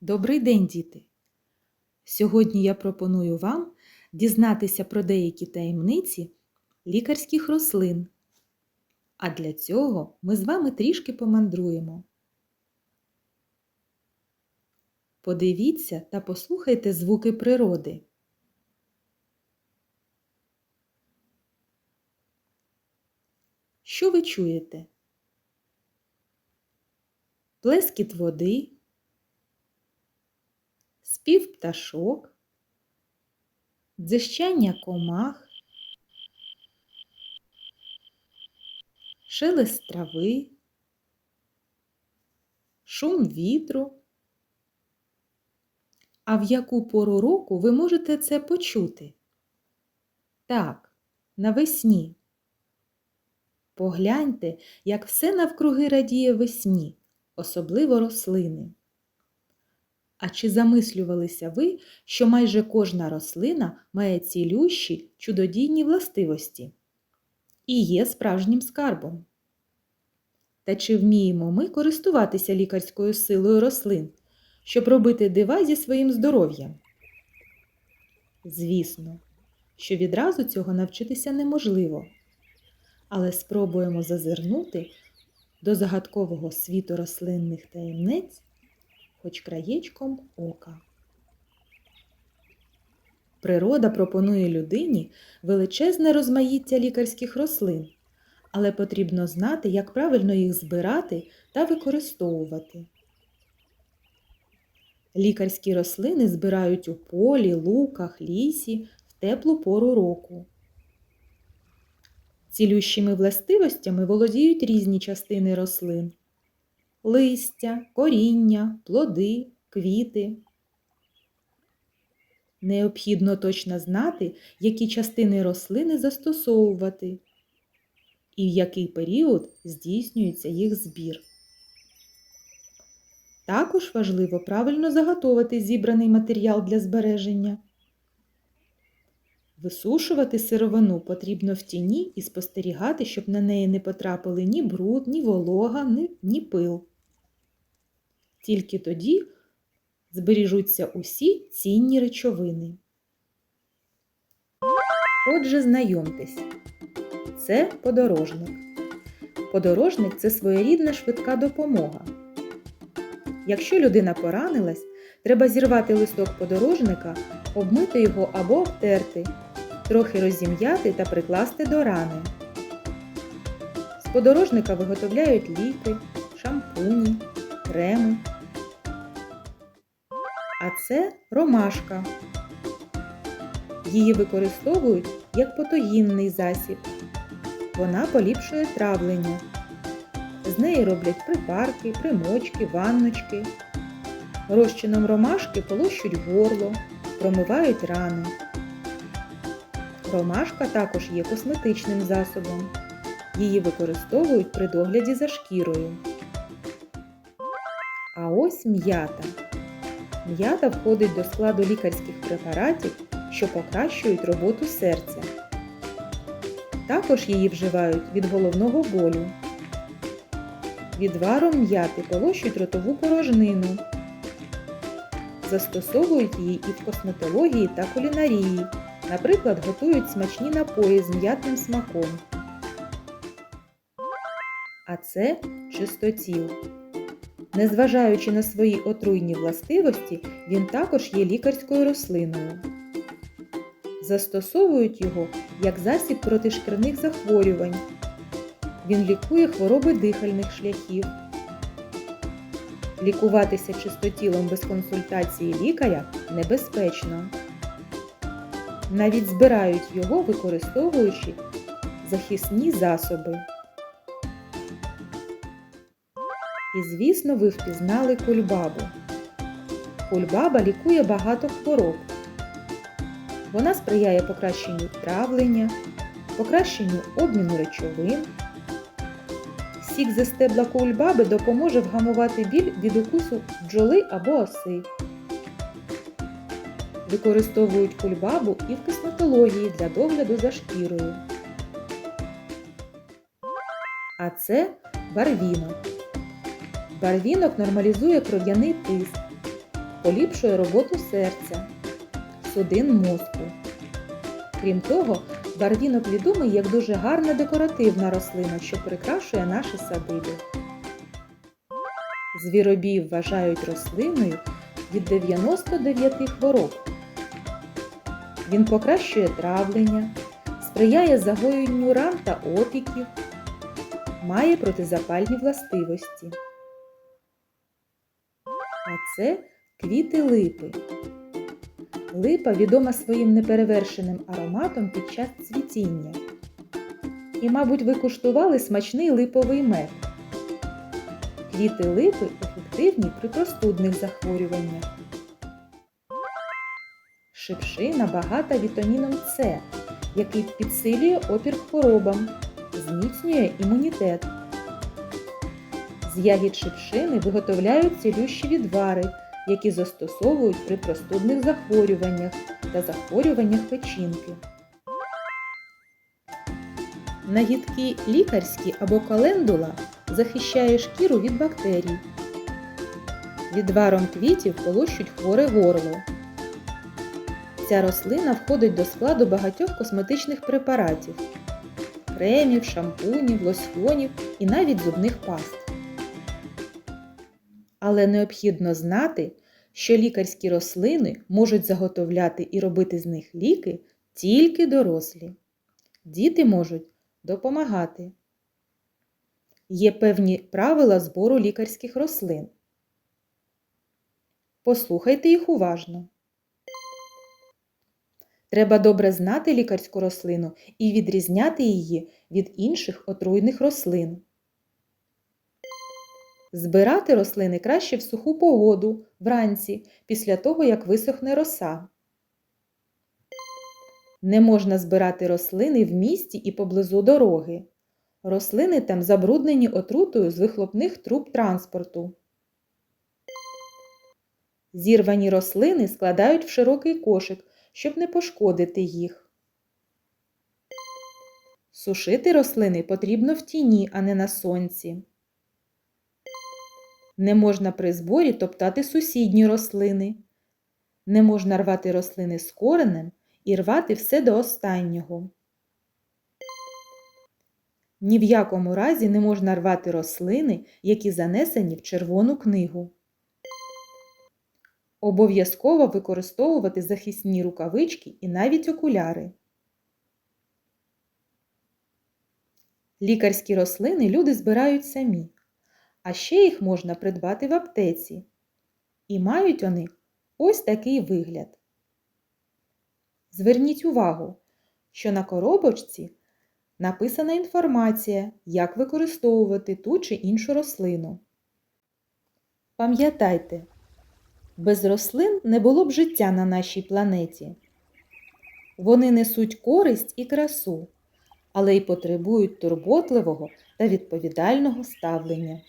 Добрий день, діти! Сьогодні я пропоную вам дізнатися про деякі таємниці лікарських рослин. А для цього ми з вами трішки помандруємо. Подивіться та послухайте звуки природи. Що ви чуєте? Плескіт води, спів пташок, дзищання комах, шелест трави, шум вітру. А в яку пору року ви можете це почути? Так, навесні. Погляньте, як все навкруги радіє весні, особливо рослини. А чи замислювалися ви, що майже кожна рослина має цілющі чудодійні властивості і є справжнім скарбом? Та чи вміємо ми користуватися лікарською силою рослин, щоб робити дива зі своїм здоров'ям? Звісно, що відразу цього навчитися неможливо, але спробуємо зазирнути до загадкового світу рослинних таємниць хоч краєчком ока. Природа пропонує людині величезне розмаїття лікарських рослин, але потрібно знати, як правильно їх збирати та використовувати. Лікарські рослини збирають у полі, луках, лісі в теплу пору року. Цілющими властивостями володіють різні частини рослин листя, коріння, плоди, квіти. Необхідно точно знати, які частини рослини застосовувати і в який період здійснюється їх збір. Також важливо правильно заготовити зібраний матеріал для збереження. Висушувати сировину потрібно в тіні і спостерігати, щоб на неї не потрапили ні бруд, ні волога, ні, ні пил. Тільки тоді збережуться усі цінні речовини. Отже, знайомтесь, це подорожник. Подорожник це своєрідна швидка допомога. Якщо людина поранилась, треба зірвати листок подорожника, обмити його або обтерти, трохи розім'яти та прикласти до рани. З подорожника виготовляють ліки, шампуні, креми. А це ромашка. Її використовують як потогінний засіб. Вона поліпшує травлення. З неї роблять припарки, примочки, ванночки. Розчином ромашки полощуть горло, промивають рани. Ромашка також є косметичним засобом. Її використовують при догляді за шкірою. А ось м'ята. М'ята входить до складу лікарських препаратів, що покращують роботу серця. Також її вживають від головного болю. Відваром м'яти полощують ротову порожнину. Застосовують її і в косметології та кулінарії. Наприклад, готують смачні напої з м'ятним смаком. А це чистоціл. Незважаючи на свої отруйні властивості, він також є лікарською рослиною. Застосовують його як засіб проти шкірних захворювань. Він лікує хвороби дихальних шляхів. Лікуватися чистотілом без консультації лікаря небезпечно. Навіть збирають його, використовуючи захисні засоби. І, звісно, ви впізнали кульбабу. Кульбаба лікує багато хвороб. Вона сприяє покращенню травлення, покращенню обміну речовин. Сік зі стебла кульбаби допоможе вгамувати біль від укусу бджоли або оси. Використовують кульбабу і в косметології для догляду за шкірою. А це барвінок. Барвінок нормалізує кров'яний тиск, поліпшує роботу серця, судин мозку. Крім того, барвінок відомий як дуже гарна декоративна рослина, що прикрашує наші садиби. Звіробій вважають рослиною від 99 хвороб. Він покращує травлення, сприяє загоєнню ран та опіків, має протизапальні властивості. А це квіти липи. Липа відома своїм неперевершеним ароматом під час цвітіння. І, мабуть, ви куштували смачний липовий мед. Квіти липи ефективні при простудних захворюваннях. Шипшина багата вітаміном С, який підсилює опір хворобам, зміцнює імунітет. З ягід шипшини виготовляють цілющі відвари, які застосовують при простудних захворюваннях та захворюваннях печінки. Нагідки лікарські або календула захищає шкіру від бактерій. Відваром квітів полощуть хворе горло. Ця рослина входить до складу багатьох косметичних препаратів кремів, шампунів, лосьйонів і навіть зубних паст. Але необхідно знати, що лікарські рослини можуть заготовляти і робити з них ліки тільки дорослі. Діти можуть допомагати. Є певні правила збору лікарських рослин. Послухайте їх уважно. Треба добре знати лікарську рослину і відрізняти її від інших отруйних рослин. Збирати рослини краще в суху погоду вранці, після того, як висохне роса. Не можна збирати рослини в місті і поблизу дороги. Рослини там забруднені отрутою з вихлопних труб транспорту. Зірвані рослини складають в широкий кошик, щоб не пошкодити їх. Сушити рослини потрібно в тіні, а не на сонці. Не можна при зборі топтати сусідні рослини. Не можна рвати рослини з коренем і рвати все до останнього. Ні в якому разі не можна рвати рослини, які занесені в Червону книгу. Обов'язково використовувати захисні рукавички і навіть окуляри. Лікарські рослини люди збирають самі, а ще їх можна придбати в аптеці. І мають вони ось такий вигляд. Зверніть увагу, що на коробочці написана інформація, як використовувати ту чи іншу рослину. Пам'ятайте, без рослин не було б життя на нашій планеті. Вони несуть користь і красу, але й потребують турботливого та відповідального ставлення.